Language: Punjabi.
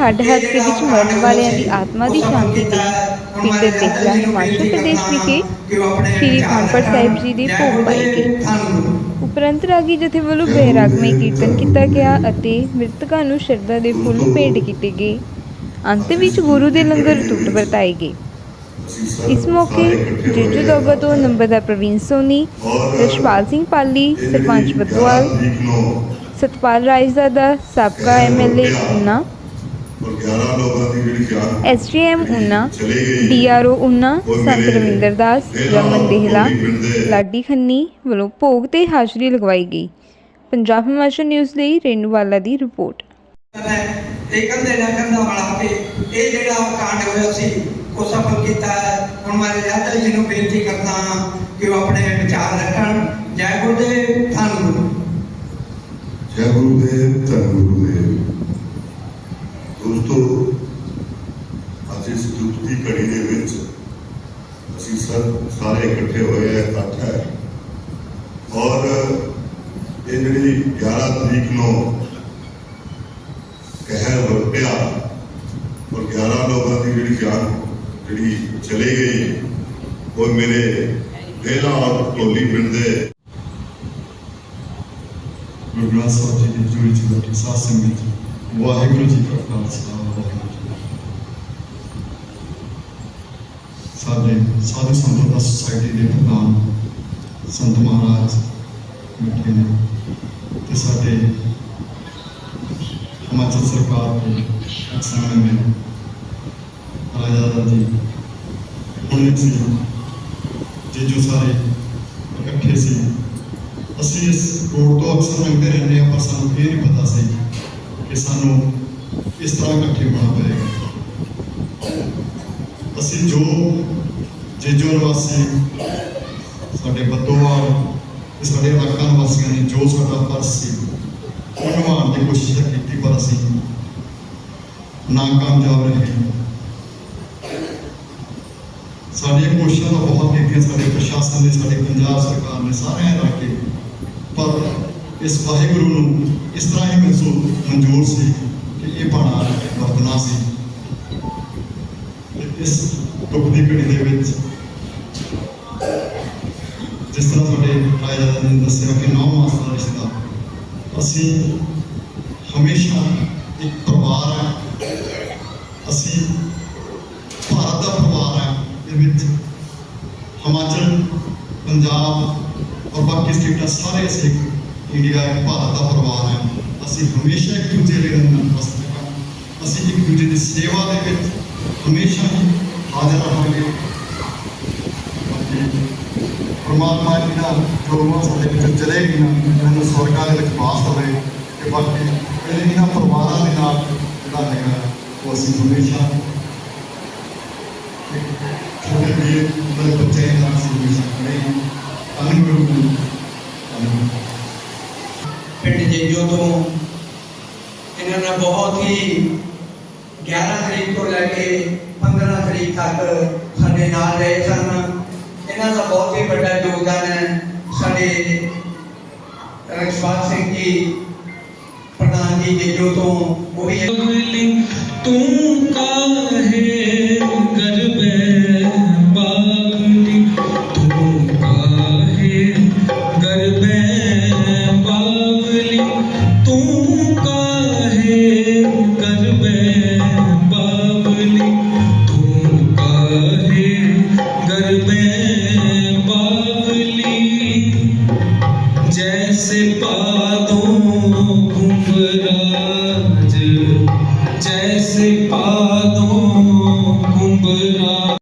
ਹੱਡ ਹਾਦਸੇ ਵਿੱਚ ਮਰਨ ਵਾਲਿਆਂ ਦੀ ਆਤਮਾ ਦੀ ਸ਼ਾਂਤੀ ਲਈ ਪਿੰਡ ਦੇਹਲਾ ਹਿਮਾਚਲ ਪ੍ਰਦੇਸ਼ ਵਿਖੇ ਸ੍ਰੀ ਅਨੰਦਪੁਰ ਸਾਹਿਬ ਜੀ ਦੇ ਭੋਗ ਪਾਏ ਗਏ ਉਪਰੰਤ ਰਾਗੀ ਜਥੇ ਵੱਲੋਂ ਬੈਰਾਗਮਈ ਕੀਰਤਨ ਕੀਤਾ ਗਿਆ ਅਤੇ ਮ੍ਰਿਤਕਾਂ ਨੂੰ ਸ਼ਰਧਾ ਦੇ ਫੁੱਲ ਭੇਟ ਕੀਤੇ ਗਏ। ਅੰਤ ਵਿੱਚ ਗੁਰੂ ਦੇ ਲੰਗਰ ਟੁੱਟ ਵਰਤਾਏ ਗਏ। ਇਸ ਮੌਕੇ ਜੀਜੂ ਦੋਗਾ ਤੋਂ ਨੰਬਰਦਾਰ ਪ੍ਰਵੀਨ ਸੋਨੀ ਰਸ਼ਪਾਲ ਸਿੰਘ ਪਾਲੀ ਸਰਪੰਚ ਬਦਵਾਲ ਸਤਪਾਲ ਰਾਇਜ਼ਾਦਾ ਸਾਬਕਾ ਐਮਐਲਏ ਉਨਾ ਔਰ 11 ਲੋਕਾਂ ਦੀ ਜਿਹੜੀ ਜਾਨ ਐਸਜੀਐਮ ਉਨਾ ਡੀਆਰਓ ਉਨਾ ਸੰਤ ਰਵਿੰਦਰ ਦਾਸ, ਰਮਨ ਦੇਹਲਾ ਲਾਡੀ ਖੰਨੀ ਵੱਲੋਂ ਭੋਗ ਤੇ ਹਾਜ਼ਰੀ ਲਗਵਾਈ ਗਈ। ਪੰਜਾਬ ਹਿਮਾਚਲ ਨਿਊਜ਼ ਲਈ ਰੇਨੂਵਾਲਾ ਦੀ ਰਿਪੋਰਟ। ਇਹ ਕੰਦੇ ਨਾ ਕੰਦਾ ਬਣਾ ਕੇ ਇਹ ਜਿਹੜਾ ਕਾਂਡ ਹੋਇਆ ਸੀ, ਉਹ ਸਫਲ ਕੀਤਾ ਹੈ। ਹੁਣ ਮੈਂ ਯਾਦਵ ਜੀ ਨੂੰ ਬੇਨਤੀ ਕਰਦਾ ਹਾਂ ਕਿ ਉਹ ਆਪਣੇ ਵਿਚਾਰ ਰੱਖਣ। ਜੈ ਗੁਰਦੇਵ ਧੰਨ ਗੁਰੂ ਜੈ ਗੁਰੂ ਦੇਵ ਧੰਨ ਗੁਰੂ ਦੇਵ ਦੋਸਤੋ ਅੱਜ ਇਸ ਦੁੱਖ ਦੀ ਘੜੀ ਦੇ ਵਿੱਚ ਅਸੀਂ ਸਭ ਸਾਰੇ ਇਕੱਠੇ ਹੋਏ ਆ, ਇਕੱਠ ਹੈ ਔਰ ਇਹ ਜਿਹੜੀ 11 ਤਰੀਕ ਨੂੰ ਕਹਿਰ ਵਰਤਿਆ ਔਰ 11 ਲੋਕਾਂ ਦੀ ਜਿਹੜੀ ਜਾਨ, ਜਿਹੜੀ ਚਲੀ ਗਈ, ਉਹ ਮੇਰੇ ਦੇਲਾ ਔਰ ਢੋਲੀ ਪਿੰਡ ਦੇ ਗੁਰੂ ਗ੍ਰੰਥ ਸਾਹਿਬ ਜੀ ਦੀ ਜੁੜੀ ਚ ਬੈਠੀ ਸਾਧ ਸੰਗਤ ਵਾਹਿਗੁਰੂ ਜੀ ਕਾ ਖਾਲਸਾ ਵਾਹਿਗੁਰੂ ਜੀ ਸਾਡੇ ਸਾਧੂ ਸੰਤਾਂ ਸੁਸਾਇਟੀ ਦੇ ਪ੍ਰਧਾਨ ਸੰਤ ਮਹਾਰਾਜ ਬੈਠੇ ਨੇ ਤੇ ਸਾਡੇ ਹਿਮਾਚਲ ਸਰਕਾਰ ਦੇ ਅਕਸਰ ਨੇ ਰਾਜਾ ਜੀ ਪੁਣੇ ਸੀ ਜੋ ਸਾਰੇ ਇਕੱਠੇ ਸੀ ਅਸੀਂ ਇਸ ਰੋਡ ਤੋਂ ਅਕਸਰ ਲੰਘਦੇ ਰਹਿੰਦੇ ਹਾਂ, ਪਰ ਸਾਨੂੰ ਇਹ ਨਹੀਂ ਪਤਾ ਸੀ ਕਿ ਸਾਨੂੰ ਇਸ ਤਰ੍ਹਾਂ ਇਕੱਠੇ ਹੋਣਾ ਪਏਗਾ। ਅਸੀਂ ਜੋ ਜੇਜੋ ਨਿਵਾਸੀ, ਸਾਡੇ ਬੱਦੋਵਾਲ ਤੇ ਸਾਡੇ ਇਲਾਕਾ ਨਿਵਾਸੀਆਂ ਨੇ ਜੋ ਸਾਡਾ ਫਰਜ਼ ਸੀ, ਉਹ ਨਿਭਾਉਣ ਦੀ ਕੋਸ਼ਿਸ਼ ਕੀਤੀ, ਪਰ ਅਸੀਂ ਨਾਕਾਮਯਾਬ ਰਹੇ। ਸਾਡੀਆਂ ਕੋਸ਼ਿਸ਼ਾਂ ਤਾਂ ਬਹੁਤ ਕੀਤੀਆਂ ਸਾਡੇ ਪ੍ਰਸ਼ਾਸਨ ਨੇ ਸਾਡੇ ਪੰਜਾਬ ਸਰਕਾਰ ਨੇ ਸਾਰਿਆਂ ਨੇ ਰਲ ਕੇ ਪਰ ਇਸ ਵਾਹਿਗੁਰੂ ਨੂੰ ਇਸ ਤਰ੍ਹਾਂ ਹੀ ਮਨਜ਼ੂਰ ਮਨਜ਼ੂਰ ਸੀ ਕਿ ਇਹ ਬਾਣਾ ਵਰਤਣਾ ਸੀ। ਇਸ ਦੁੱਖ ਦੀ ਘੜੀ ਦੇ ਵਿੱਚ ਜਿਸ ਤਰ੍ਹਾਂ ਸਾਡੇ ਰਾਜਾ ਨੇ ਦੱਸਿਆ ਕਿ ਨੌ ਮਾਸ ਦਾ ਰਿਸ਼ਤਾ, ਅਸੀਂ ਹਮੇਸ਼ਾ ਇੱਕ ਪਰਿਵਾਰ ਹੈ। ਅਸੀਂ ਭਾਰਤ ਦਾ ਪਰਿਵਾਰ ਹੈ ਦੇ ਵਿੱਚ ਹਿਮਾਚਲ, ਪੰਜਾਬ ਔਰ ਬਾਕੀ ਸਟੇਟਾਂ ਸਾਰੇ ਸਿੱਖ ਇੰਡੀਆ ਭਾਰਤ ਦਾ ਪਰਿਵਾਰ ਹੈ। ਅਸੀਂ ਹਮੇਸ਼ਾ ਇੱਕ ਦੂਜੇ ਦੇ ਨਾਲ ਵਸਦੇ ਹਾਂ। ਅਸੀਂ ਇੱਕ ਦੂਜੇ ਦੀ ਸੇਵਾ ਦੇ ਵਿੱਚ ਹਮੇਸ਼ਾ ਹੀ ਹਾਜ਼ਰ ਰਹਾਂਗੇ। ਬਾਕੀ ਪਰਮਾਤਮਾ ਜੀ ਦਾ ਜੋ ਰੂਹ ਸਾਡੇ ਵਿੱਚ ਚਲੇਗੀ ਨਾ ਇਹਨਾਂ ਨੂੰ ਸਵਰਗਾਂ ਦੇ ਵਿੱਚ ਵਾਸ ਹੋਵੇ ਤੇ ਬਾਕੀ ਇਹਨਾਂ ਪਰਿਵਾਰਾਂ ਦੇ ਨਾਲ ਜਿਹੜਾ ਹੈਗਾ, ਉਹ ਅਸੀਂ ਹਮੇਸ਼ਾ ਛੋਟੇ ਵੀਰ ਮੇਰੇ ਬੱਚੇ ਨਾਲ ਸੀ ਵੀ ਸਕਦੇ ਹਾਂ ਅਨੁਗੁਰੂ ਅਨੁਗੁਰੂ ਪਿੰਡ ਜੇਜੋ ਤੋਂ ਇਹਨਾਂ ਨੇ ਬਹੁਤ ਹੀ 11 ਤਰੀਕ ਤੋਂ ਲੈ ਕੇ 15 ਤਰੀਕ ਤੱਕ ਸਾਡੇ ਨਾਲ ਰਹੇ ਸਨ। ਇਹਨਾਂ ਦਾ ਬਹੁਤ ਹੀ ਵੱਡਾ ਯੋਗਦਾਨ ਹੈ ਸਾਡੇ ਰਖਸ਼ਵਾਲ ਸਿੰਘ ਜੀ, ਪ੍ਰਧਾਨ ਜੀ ਦੇ ਜੋ ਤੋਂ। ਉਹ ਵੀ ਤੂੰ पादों घुंघराज जैसे पादों